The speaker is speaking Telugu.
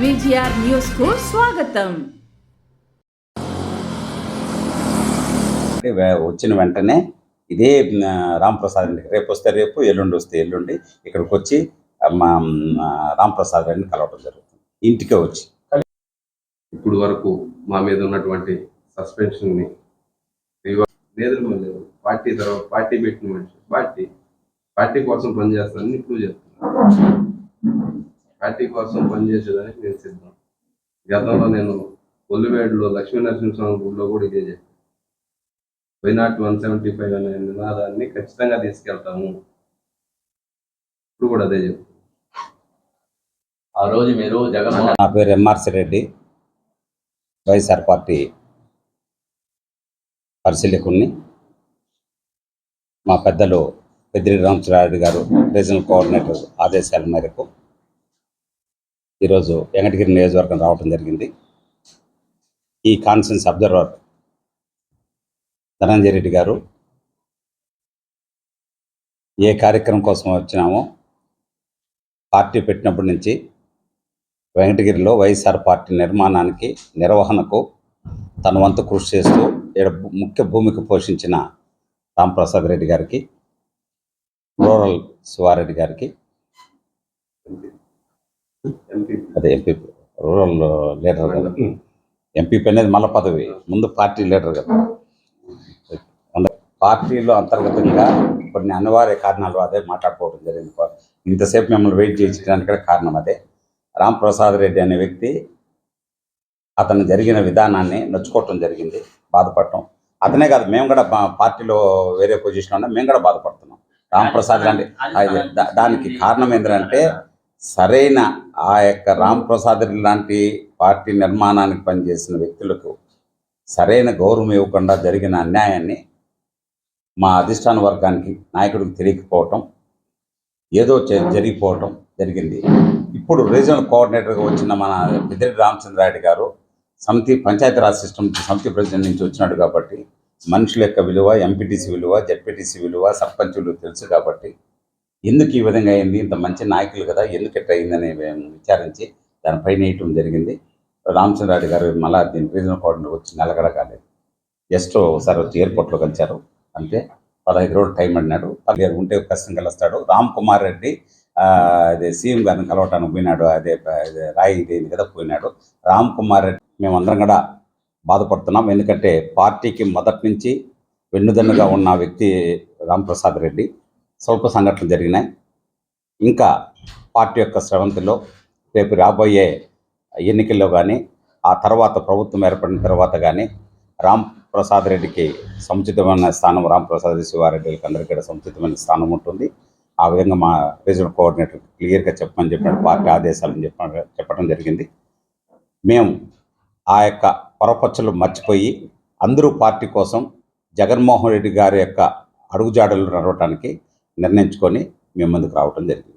విజిఆర్ న్యూస్కు స్వాగతం. వచ్చిన వెంటనే ఇదే రాంప్రసాద్ రెడ్డి రేపు వస్తే రేపు ఎల్లుండి వస్తే ఎల్లుండి ఇక్కడికి వచ్చి మా రాంప్రసాద్ రెడ్డిని కలవడం జరుగుతుంది. ఇంటికే వచ్చి. ఇప్పుడు వరకు మా మీద ఉన్నటువంటి సస్పెన్షన్ని లేదు మళ్ళీ పార్టీ తర్వాత పార్టీ పెట్టిన మనిషి పార్టీ పార్టీ కోసం పనిచేస్తానని ఇప్పుడు చెప్తున్నా పార్టీ కోసం పనిచేసేదానికి నేను సిద్ధం. గతంలో నేను కొల్లివేడులో లక్ష్మీ నరసింహస్వామి గుడిలో కూడా ఇదే చెప్పాను why not one seventy five అనే నినాదాన్ని ఖచ్చితంగా తీసుకెళ్తాము. ఇప్పుడు కూడా అదే చెప్తాను ఆ రోజు మీరు జగన్మోహన్ నా పేరు ఎంఆర్సి రెడ్డి. వైఎస్ఆర్ పార్టీ పరిశీలకుణ్ణి. మా పెద్దలు పెద్దిరెడ్డి రామచంద్రారెడ్డి గారు రీజనల్ కోఆర్డినేటర్ ఆదేశాల మేరకు ఈరోజు వెంకటగిరి నియోజకవర్గం రావడం జరిగింది. ఈ కాన్ఫరెన్స్ అబ్జర్వర్ ధనంజయ రెడ్డి గారు ఏ కార్యక్రమం కోసం వచ్చినామో పార్టీ పెట్టినప్పటి నుంచి వెంకటగిరిలో వైఎస్ఆర్ పార్టీ నిర్మాణానికి నిర్వహణకు తన వంతు కృషి చేస్తూ ఇక్కడ ముఖ్య భూమిక పోషించిన రాంప్రసాద్ రెడ్డి గారికి రూరల్ శివారెడ్డి గారికి అదే ఎంపీ రూరల్ లీడర్ కదా. ఎంపీపీ అనేది మళ్ళా పదవి ముందు పార్టీ లీడర్ కదా. పార్టీలో అంతర్గతంగా కొన్ని అనివార్య కారణాలు అదే మాట్లాడుకోవడం జరిగింది. ఇంతసేపు మిమ్మల్ని వెయిట్ చేయించడానికి కూడా కారణం అదే. రామ్ ప్రసాద్ రెడ్డి అనే వ్యక్తి అతను జరిగిన విధానాన్ని నొచ్చుకోవటం జరిగింది బాధపడటం. అతనే కాదు మేము కూడా పార్టీలో వేరే పొజిషన్ ఉన్నా మేము కూడా బాధపడుతున్నాం. రామ్ ప్రసాద్ లాంటి దానికి కారణం ఏంటంటే సరైన ఆ యొక్క రామ్ ప్రసాద్ లాంటి పార్టీ నిర్మాణానికి పనిచేసిన వ్యక్తులకు సరైన గౌరవం ఇవ్వకుండా జరిగిన అన్యాయాన్ని మా అధిష్టాన వర్గానికి నాయకుడికి తెలియకపోవటం ఏదో జరిగిపోవటం జరిగింది. ఇప్పుడు రీజనల్ కోఆర్డినేటర్గా వచ్చిన మన పెద్దిరెడ్డి రామచంద్రారెడ్డి గారు సమితి పంచాయతీరాజ్ సిస్టమ్ సమితి ప్రెసిడెంట్ నుంచి వచ్చినాడు కాబట్టి మనుషుల యొక్క విలువ ఎంపీటీసీ విలువ జడ్పీటీసీ విలువ సర్పంచ్ విలువ తెలుసు కాబట్టి ఎందుకు ఈ విధంగా అయింది? ఇంత మంచి నాయకులు కదా ఎందుకు ఎట్లా అయిందని మేము విచారించి దానిపైన వేయటం జరిగింది. రామచంద్రారెడ్డి గారు మళ్ళా దీని రీజనల్ కోఆర్డినేటర్ వచ్చి నెలగడ కాలేదు. జస్ట్ ఒకసారి వచ్చి ఎయిర్పోర్ట్లో కలిశారు. అంతే. పదహైదు రోజులు టైం అడినాడు పదిహేను ఉంటే కష్టం కలుస్తాడు రామ్ కుమార్ రెడ్డి అదే సీఎం గారిని కలవటానికి పోయినాడు. అదే అదే రాయి ఇదేంది కదా పోయినాడు. రామ్ కుమార్ రెడ్డి మేమందరం కూడా బాధపడుతున్నాం. ఎందుకంటే పార్టీకి మొదటి నుంచి వెన్నుదన్నుగా ఉన్న వ్యక్తి రామ్ ప్రసాద్ రెడ్డి. స్వల్ప సంఘటనలు జరిగినాయి. ఇంకా పార్టీ యొక్క స్రవంతిలో రేపు రాబోయే ఎన్నికల్లో కానీ ఆ తర్వాత ప్రభుత్వం ఏర్పడిన తర్వాత కానీ రామ్ ప్రసాద్ రెడ్డికి సముచితమైన స్థానం రామ్ ప్రసాద్ శివారెడ్డికి అందరికీ కూడా సముచితమైన స్థానం ఉంటుంది. ఆ విధంగా మా రీజనల్ కోఆర్డినేటర్ క్లియర్గా చెప్పమని చెప్పాడు పార్టీ ఆదేశాలను చెప్ప చెప్పడం జరిగింది. మేము ఆ యొక్క పొరపచ్చలు మర్చిపోయి అందరూ పార్టీ కోసం జగన్మోహన్ రెడ్డి గారి యొక్క అడుగుజాడలు నడవటానికి నిర్ణయించుకొని మేము ముందుకు రావటం జరిగింది.